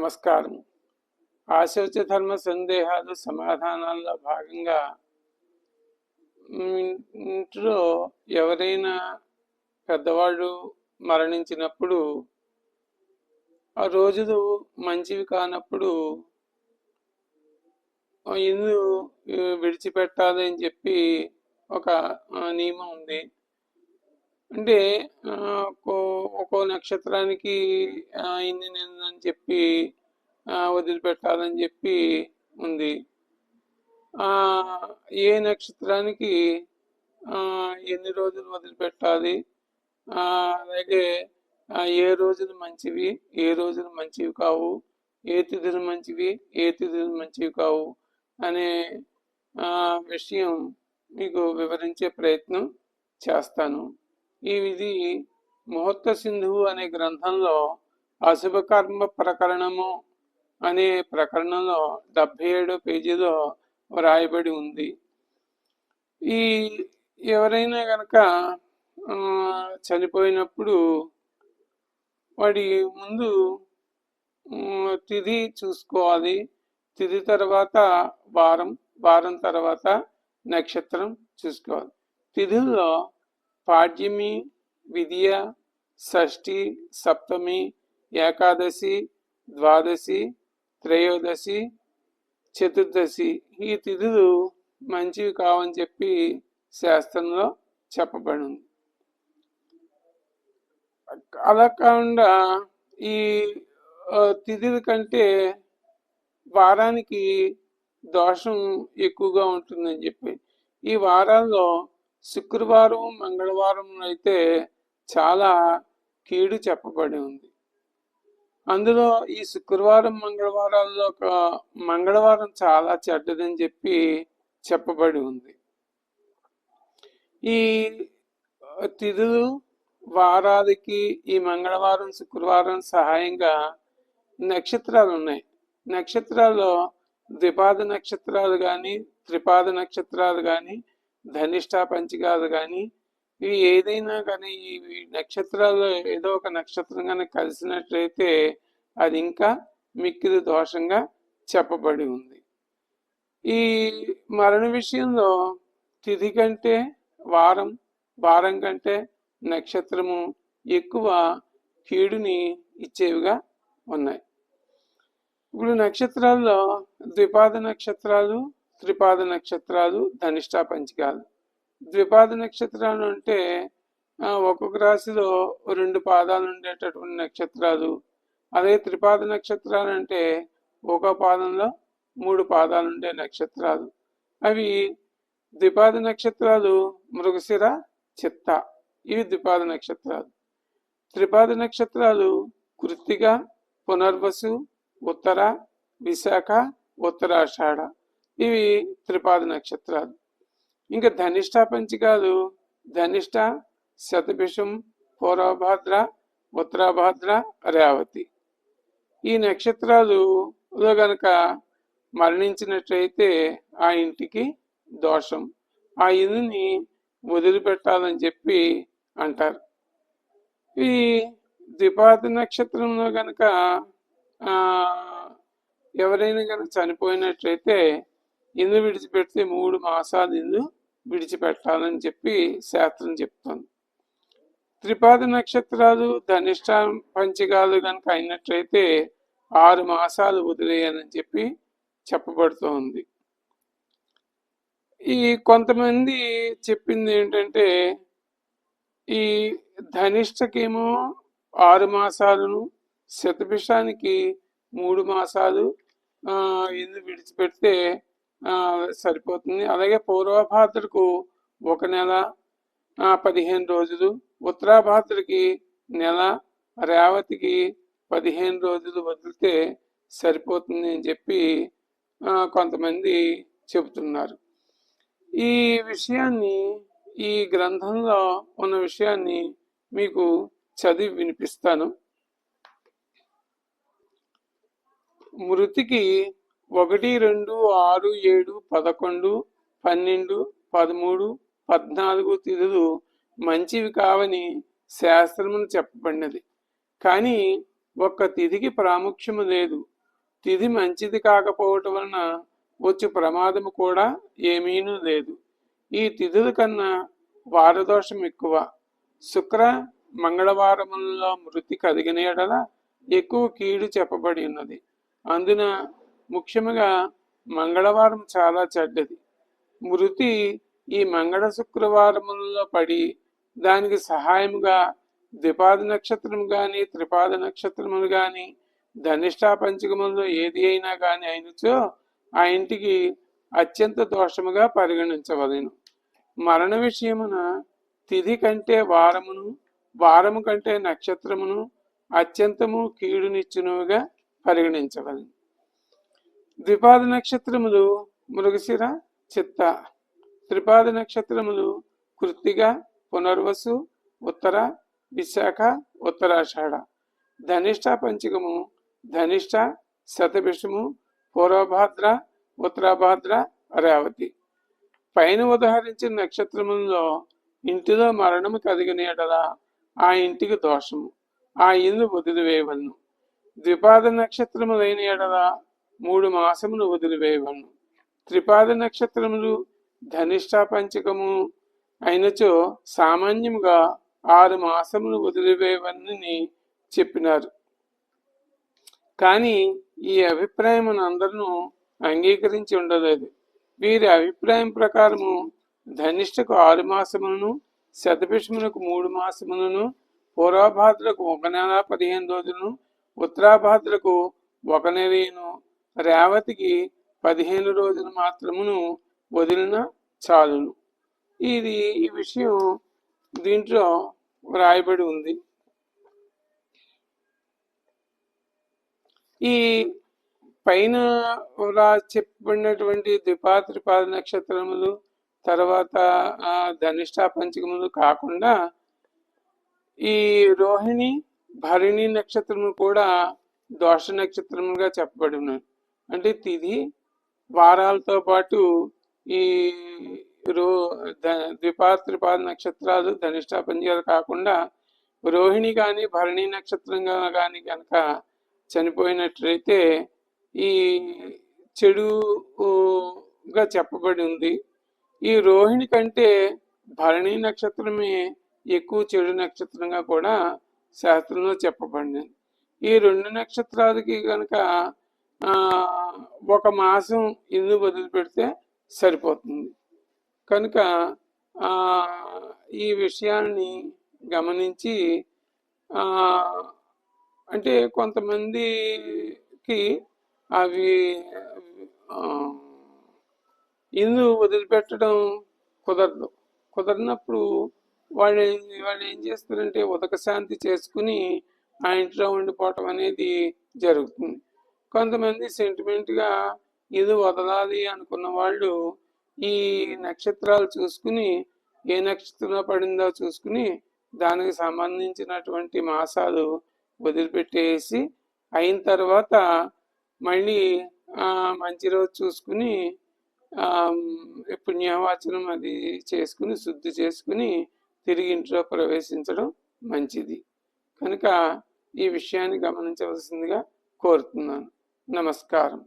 నమస్కారం ఆశోచ ధర్మ సందేహాలు సమాధానాల్లో భాగంగా ఇంట్లో ఎవరైనా పెద్దవాళ్ళు మరణించినప్పుడు ఆ రోజులు మంచివి కానప్పుడు ఇల్లు విడిచిపెట్టాలి అని చెప్పి ఒక నియమం ఉంది. అంటే ఒక్కో- ఒక్కో నక్షత్రానికి ఇన్ని అని చెప్పి వదిలిపెట్టాలని చెప్పి ఉంది. ఏ నక్షత్రానికి ఎన్ని రోజులు వదిలిపెట్టాలి? అలాగే ఏ రోజులు మంచివి? ఏ రోజులు మంచివి కావు? ఏ తిథులు మంచివి? ఏ తిథులు మంచివి కావు? అనే ఆ, విషయం మీకు వివరించే ప్రయత్నం చేస్తాను. ఈ విధి ముహూర్త సింధువు అనే గ్రంథంలో అశుభకర్మ ప్రకరణము అనే ప్రకరణంలో డెబ్బై ఏడో పేజీలో వ్రాయబడి ఉంది. ఈ ఎవరైనా గనక చనిపోయినప్పుడు వాడి ముందు తిది తిథి చూసుకోవాలి. తిథి తర్వాత వారం వారం తర్వాత నక్షత్రం చూసుకోవాలి. తిథుల్లో పాడ్యమి విద్య షష్ఠి సప్తమి ఏకాదశి ద్వాదశి త్రయోదశి చతుర్దశి ఈ తిథులు మంచివి కావని చెప్పి శాస్త్రంలో చెప్పబడింది. అలా కాకుండా ఈ తిథుల కంటే వారానికి దోషం ఎక్కువగా ఉంటుందని చెప్పి. ఈ వారాల్లో శుక్రవారం మంగళవారం అయితే చాలా కీడు చెప్పబడి ఉంది. అందులో ఈ శుక్రవారం మంగళవారాల్లో ఒక మంగళవారం చాలా చెడ్డదని చెప్పి చెప్పబడి ఉంది. ఈ తిథులు వారాలకి ఈ మంగళవారం శుక్రవారం సహాయంగా నక్షత్రాలు ఉన్నాయి. నక్షత్రాల్లో ద్విపాద నక్షత్రాలు కానీ త్రిపాద నక్షత్రాలు కానీ ధనిష్ట పంచకాలు కానీ ఇవి ఏదైనా కానీ ఇవి నక్షత్రాలు ఏదో ఒక నక్షత్రం కానీ కలిసినట్లయితే అది ఇంకా మిక్కిలి దోషంగా చెప్పబడి ఉంది. ఈ మరణ విషయంలో తిథి కంటే వారం వారం కంటే నక్షత్రము ఎక్కువ కీడుని ఇచ్చేవిగా ఉన్నాయి. ఇప్పుడు నక్షత్రాల్లో ద్విపాద నక్షత్రాలు త్రిపాద నక్షత్రాలు ధనిష్టా పంచకాలు. ద్విపాద నక్షత్రాలు అంటే ఒక్కొక్క రాశిలో రెండు పాదాలు ఉండేటటువంటి నక్షత్రాలు. అదే త్రిపాద నక్షత్రాలు అంటే ఒక పాదంలో మూడు పాదాలు ఉండే నక్షత్రాలు. అవి ద్విపాద నక్షత్రాలు మృగశిర చిత్త. ఇవి ద్విపాద నక్షత్రాలు. త్రిపాద నక్షత్రాలు కృత్తిక పునర్వసు ఉత్తర విశాఖ ఉత్తరాషాఢ. ఇవి త్రిపాద నక్షత్రాలు. ఇంకా ధనిష్ట పంచకాలు ధనిష్ట శతభిషం పూర్వభాద్ర ఉత్తరాభాద్ర రేవతి ఈ నక్షత్రాలులో గనక మరణించినట్లయితే ఆ ఇంటికి దోషం. ఆ ఇల్లుని వదిలిపెట్టాలని చెప్పి అంటారు. ఈ ద్విపాద నక్షత్రంలో గనక ఎవరైనా కనుక చనిపోయినట్లయితే ఇల్లు విడిచిపెడితే మూడు మాసాలు ఇల్లు విడిచిపెట్టాలని చెప్పి శాస్త్రం చెప్తుంది. త్రిపాద నక్షత్రాలు ధనిష్ట పంచగాలు కనుక అయినట్లయితే ఆరు మాసాలు వదిలేయాలని చెప్పి చెప్పబడుతోంది. ఈ కొంతమంది చెప్పింది ఏంటంటే ఈ ధనిష్టకేమో ఆరు మాసాలను శతభిషానికి మూడు మాసాలు ఇల్లు విడిచిపెడితే సరిపోతుంది. అలాగే పూర్వభాద్రకు ఒక నెల పదిహేను రోజులు. ఉత్తరాభాద్రకి నెల రేవతికి పదిహేను రోజులు వదిలితే సరిపోతుంది అని చెప్పి కొంతమంది చెబుతున్నారు. ఈ విషయాన్ని ఈ గ్రంథంలో ఉన్న విషయాన్ని మీకు చదివి వినిపిస్తాను. మృతికి ఒకటి రెండు ఆరు ఏడు పదకొండు పన్నెండు పదమూడు పద్నాలుగు తిథులు మంచివి కావని శాస్త్రమును చెప్పబడినది. కానీ ఒక్క తిథికి ప్రాముఖ్యము లేదు. తిథి మంచిది కాకపోవటం వలన వచ్చే ప్రమాదము కూడా ఏమీనూ లేదు. ఈ తిథుల కన్నా వారదోషం ఎక్కువ. శుక్ర మంగళవారములలో మృతి కలిగిన ఎక్కువ కీడు చెప్పబడి ఉన్నది. అందున ముఖ్యముగా మంగళవారం చాలా చెడ్డది. మృతి ఈ మంగళ శుక్రవారములలో పడి దానికి సహాయముగా ద్విపాద నక్షత్రం గాని త్రిపాద నక్షత్రములు గాని ధనిష్టా పంచకములలో ఏది అయినా కానీ అయినచో ఆ ఇంటికి అత్యంత దోషముగా పరిగణించవలెను. మరణ విషయమున తిథి కంటే వారమును వారము కంటే నక్షత్రమును అత్యంతము కీడునిచ్చునుగా పరిగణించవలను. ద్విపాద నక్షత్రములు మృగశిర చిత్త. త్రిపాద నక్షత్రములు కృత్తిక పునర్వసు ఉత్తర విశాఖ ఉత్తరాషాఢ. ధనిష్ట పంచకము ధనిష్ట శతభిషము పూర్వభాద్ర ఉత్తరాభాద్ర అరావతి. పైన ఉదహరించిన నక్షత్రములలో ఇంటిలో మరణము కలిగిన ఎడల ఆ ఇంటికి దోషము. ఆ ఇల్లు వదిలివేయవలను. ద్విపాద నక్షత్రములైన ఎడల మూడు మాసములు వదిలివేయవను త్రిపాద నక్షత్రములు ధనిష్ట పంచకము అయినచో సామాన్యముగా ఆరు మాసములు వదిలివేయవని చెప్పినారు. కానీ ఈ అభిప్రాయం అందరూ అంగీకరించి ఉండలేదు. వీరి అభిప్రాయం ప్రకారము ధనిష్టకు ఆరు మాసములను శతభిషములకు మూడు మాసములను పూర్వభాద్రకు ఒక నెల పదిహేను రోజులను ఉత్తరాభాద్రకు ఒక నెలను రేవతికి పదిహేను రోజులు మాత్రమును వదిలిన చాలును. ఇది ఈ విషయం దీంట్లో వ్రాయబడి ఉంది. ఈ పైన రా చెప్పబడినటువంటి ద్విపాత్రిపాద నక్షత్రములు తర్వాత ధనిష్టా పంచకములు కాకుండా ఈ రోహిణి భరిణి నక్షత్రము కూడా దోష నక్షత్రములుగా చెప్పబడి ఉన్నాయి అంటే తిది వారాలతో పాటు ఈ రో ద్విపాత్రిపాద నక్షత్రాలు ధనిష్ట పంచకాలు కాకుండా రోహిణి కానీ భరణి నక్షత్రంగా కానీ కనుక చనిపోయినట్లయితే ఈ చెడుగా చెప్పబడి ఉంది. ఈ రోహిణి కంటే భరణి నక్షత్రమే ఎక్కువ చెడు నక్షత్రంగా కూడా శాస్త్రంలో చెప్పబడింది ఈ రెండు నక్షత్రాలకి కనుక ఒక మాసం ఇల్లు వదిలిపెడితే సరిపోతుంది. కనుక ఈ విషయాన్ని గమనించి అంటే కొంతమందికి అవి ఇల్లు వదిలిపెట్టడం కుదరదు. కుదరినప్పుడు వాళ్ళు వాళ్ళు ఏం చేస్తారంటే ఉదక శాంతి చేసుకుని ఆ ఇంట్లో ఉండిపోవటం అనేది జరుగుతుంది. కొంతమంది సెంటిమెంట్గా ఇది వదలాలి అనుకున్న వాళ్ళు ఈ నక్షత్రాలు చూసుకుని ఏ నక్షత్రంలో పడిందో చూసుకుని దానికి సంబంధించినటువంటి మాసాలు వదిలిపెట్టేసి అయిన తర్వాత మళ్ళీ మంచి రోజు చూసుకుని పుణ్యవాచనం అది చేసుకుని శుద్ధి చేసుకుని తిరిగి ఇంట్లో ప్రవేశించడం మంచిది. కనుక ఈ విషయాన్ని గమనించవలసిందిగా కోరుతున్నాను. నమస్కారం